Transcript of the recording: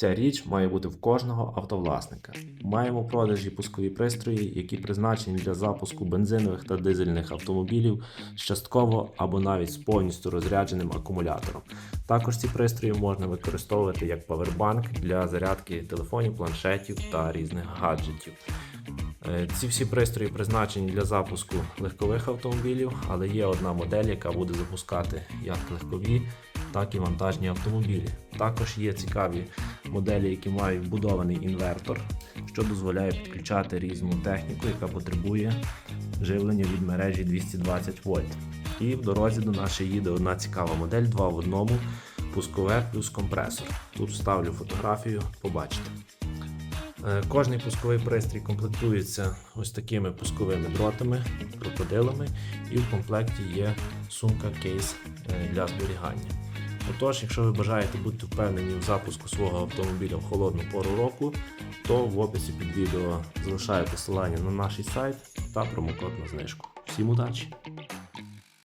Ця річ має бути в кожного автовласника. Маємо в продажі пускові пристрої, які призначені для запуску бензинових та дизельних автомобілів з частково або навіть з повністю розрядженим акумулятором. Також ці пристрої можна використовувати як павербанк для зарядки телефонів, планшетів та різних гаджетів. Е, Ці всі пристрої призначені для запуску легкових автомобілів, але є одна модель, яка буде запускати як легкові, так і вантажні автомобілі. Також є цікаві моделі, які мають вбудований інвертор, що дозволяє підключати різну техніку, яка потребує живлення від мережі 220 вольт. І в дорозі до ще їде одна цікава модель 2 в одному пускове плюс компресор. Тут вставлю фотографію, побачите. Е, Кожний пусковий пристрій комплектується ось такими пусковими дротами, крокодилами, і в комплекті є сумка кейс е, для зберігання. Отож, якщо ви бажаєте бути впевнені в запуску свого автомобіля в холодну пору року, то в описі під відео залишаю посилання на наш сайт та промокод на знижку. Всім удачі!